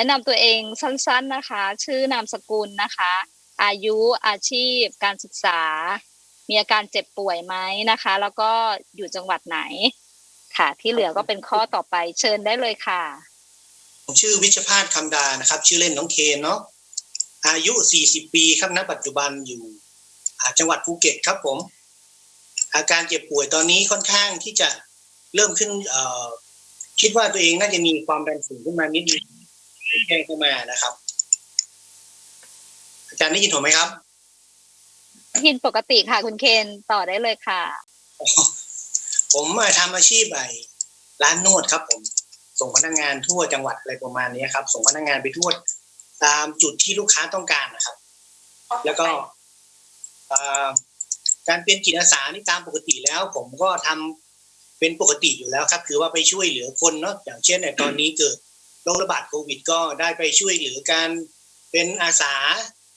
แนะนำตัวเองสั้นๆนะคะ ชื่อนามสกุลนะคะ อายุอาชีพ การศึกษา มีอาการเจ็บป่วยไหมนะคะ แล้วก็อยู่จังหวัดไหน ค่ะ ที่เหลือก็เป็นข้อต่อไปเชิญได้เลยค่ะ ผมชื่อวิชพาสคำดานะครับ ชื่อเล่นน้องเคนเนาะอายุ 40 ปีครับณปัจจุบันอยู่จังหวัดภูเก็ตครับผม อาการเจ็บป่วยตอนนี้ค่อนข้างที่จะเริ่มขึ้นคิดว่าตัวเองน่าจะมีความดันสูงขึ้นมานิดนึง แจ้งเข้ามานะครับ อาจารย์ได้ยินผมไหมครับยินปกติค่ะ คุณเคนต่อได้เลยค่ะ ผมมาทำอาชีพไอร้านนวดครับ ผม ส่งพนักงานทั่วจังหวัดอะไรประมาณนี้ครับ ส่งพนักงานไปทั่วตามจุดที่ลูกค้าต้องการนะครับ แล้วก็การเป็นจิตอาสานี่ตามปกติแล้ว ผมก็ทำเป็นปกติอยู่แล้วครับ คือว่าไปช่วยเหลือคนเนาะอย่างเช่นในตอนนี้เกิด โรคระบาดโควิดก็ได้ไปช่วยเหลือการเป็นอาสา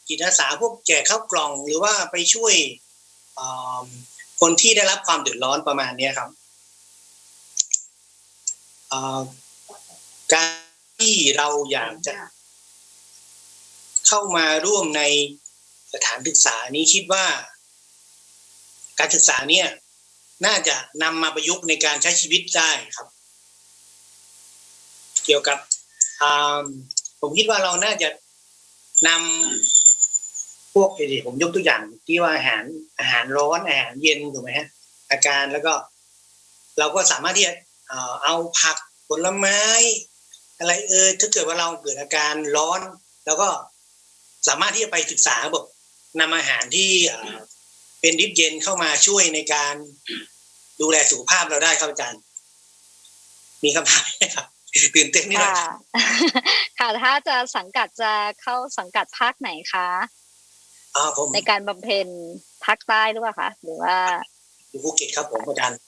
จิตอาสาพวกแจกข้าวกล่อง หรือว่าไปช่วยคนที่ได้รับความเดือดร้อนประมาณนี้ครับการที่เราอยากจะเข้ามาร่วมในสถานศึกษานี้คิดว่า การศึกษาเนี่ย น่าจะนำมาประยุกต์ในการใช้ชีวิตได้ครับ เกี่ยวกับ ผมคิดว่าเราน่าจะนำพวกเดี๋ยวผมยกตัวอย่างที่ว่าอาหารอาหารร้อนอาหารเย็นถูกไหมฮะอาการแล้วก็ เราก็สามารถที่จะเอาผักผลไม้ อะไรเออถ้าเกิดว่าเราเกิดอาการร้อน แล้วก็สามารถที่จะไปศึกษาแบบนำอาหารที่เอ่อเป็นดิบเย็นเข้ามาช่วยในการดูแลสุขภาพเราได้ครับอาจารย์ มีคำถามไหมครับ ตื่นเต้นนิดหน่ค่ะอยค่ะถ้าจะสังกัดจะเข้าสังกัดภาคไหนคะอ่าผมในการบำเพ็ญภาคใต้หรือเปล่าคะหรือว่าอยู่ภูเก็ตครับผมอาจารย์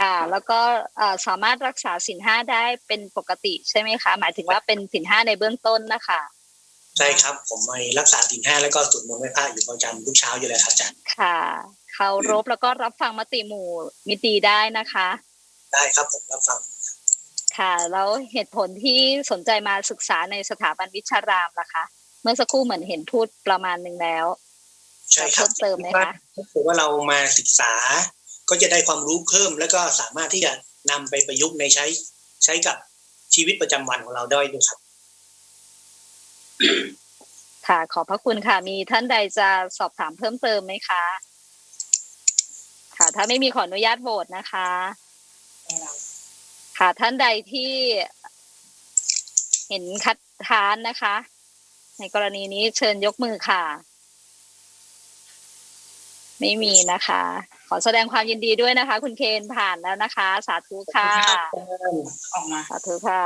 ค่ะ แล้วก็เอ่อสามารถรักษาสินห้าได้เป็นปกติใช่ไหมคะ หมายถึงว่าเป็นสินห้าในเบื้องต้นนะคะใช่ครับ ผมไปรักษาสินห้าแล้วก็สวดมนต์ไหว้พระอยู่ประจำทุกเช้าอยู่เลยครับอาจารย์ค่ะเคารพแล้วก็รับฟังมติหมู่มิตรีได้นะคะ ได้ครับผมรับฟัง ค่ะ แล้วเหตุผลที่สนใจมาศึกษาในสถาบันวิชารามล่ะคะ เมื่อสักครู่เหมือนเห็นพูดประมาณหนึ่งแล้วใช่ครับเพิ่มเติมไหมคะถ้าเกิดว่าเรามาศึกษา ก็จะได้ความรู้เพิ่ม แล้วก็สามารถที่จะนำไปประยุกต์ในใช้ใช้กับชีวิตประจำวันของเราได้ด้วยครับ ค่ะ ขอบพระคุณค่ะ มีท่านใดจะสอบถามเพิ่มเติมไหมคะ ค่ะ ถ้าไม่มีขออนุญาตโหวตนะคะ ค่ะท่านใดที่เห็นคัดค้านนะคะ ในกรณีนี้เชิญยกมือค่ะ ไม่มีนะคะ ขอแสดงความยินดีด้วยนะคะ คุณเคนผ่านแล้วนะคะ สาธุค่ะออกมาสาธุค่ะ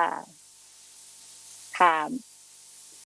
ค่ะ